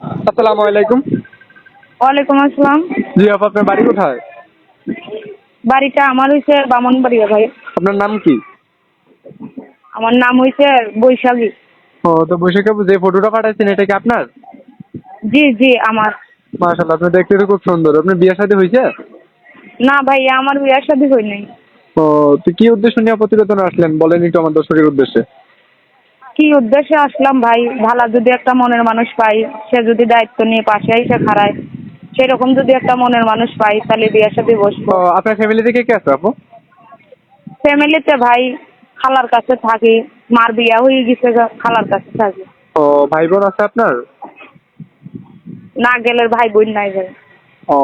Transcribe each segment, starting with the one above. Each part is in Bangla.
আসসালামু আলাইকুম। ওয়ালাইকুম আসসালাম। জি আপু আপনার বাড়ি কোথায়? বাড়িটা আমার বামনবাড়িয়া ভাই। আপনার নাম কি? আমার নাম হয়েছে বৈশাখী ও তো বৈশাখী আপু যে ফটোটা পাঠাইছেন এটা কি আপনার? জি জি আমার। মাশাআল্লাহ আপনি দেখতে তো খুব সুন্দর। আপনার বিয়ে শাদী হয়েছে না ভাই আমার বিয়ার সাথে হই নাই ও তো কি উদ্দেশ্য নিয়ে প্রতিবেদন আসলেন? বলেন একটু আমার দর্শকের উদ্দেশ্যে। কি উদ্দেশ্যে আসলাম ভাই? ভালো যদি একটা মনের মানুষ পাই সে যদি দায়িত্ব নিয়ে পাশে এসে খাড়ায় সেরকম যদি একটা মনের মানুষ পাই তাহলে বিয়ের সাথে বসবো। আপনার ফ্যামিলি থেকে কে আছে আপু? ফ্যামিলিতে ভাই খালার কাছে থাকি মার বিয়া হয়ে গেছে খালার কাছে থাকি। ও ভাই বোন আছে আপনার? না গেলে ভাই বোন নাই ভাই। ও।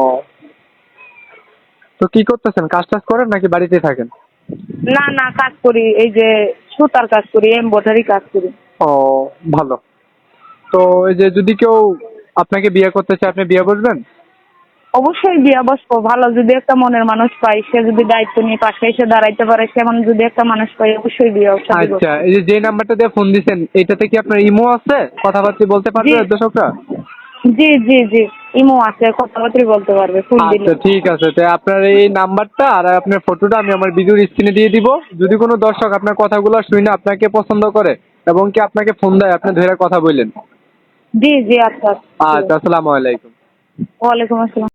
তো কি করতেছেন? কাজ টাজ করেন নাকি বাড়িতেই থাকেন? না না কাজ করি এই যে সুতার কাজ করি এমব্রয়ডারি কাজ করি। ও ভালো। তো এই যে যদি কেউ আপনাকে বিয়ে করতে চায় আপনি বিয়ে বসবেন? অবশ্যই বিয়া বসবো ভালো। যদি একটা মনের মানুষ পাই সে যদি দায়িত্ব নিয়ে পাশে এসে দাঁড়াইতে পারে সেমন যদি একটা মানুষ পাই অবশ্যই বিয়ে আচ্ছা এই যে যে নাম্বারটা দিয়ে ফোন দিছেন এটাতে কি আপনার ইমো আছে? কথাবার্তা বলতে পারবে। দর্শকরা জি জি জি। ইমো আছে কথাবার্তা বলতে পারবে দিলে আচ্ছা ঠিক আছে। তো আপনার এই নাম্বারটা আর আপনার ফটোটা আমি আমার ভিডিওর স্ক্রিনে দিয়ে দিব। যদি কোনো দর্শক আপনার কথাগুলো শুনে আপনাকে পছন্দ করে এবং কি আপনাকে ফোন দেয় আপনি ধরে কথা বললেন। জি জি আচ্ছা আচ্ছা। আচ্ছা আসসালামু আলাইকুম। ওয়ালাইকুম আসসালাম।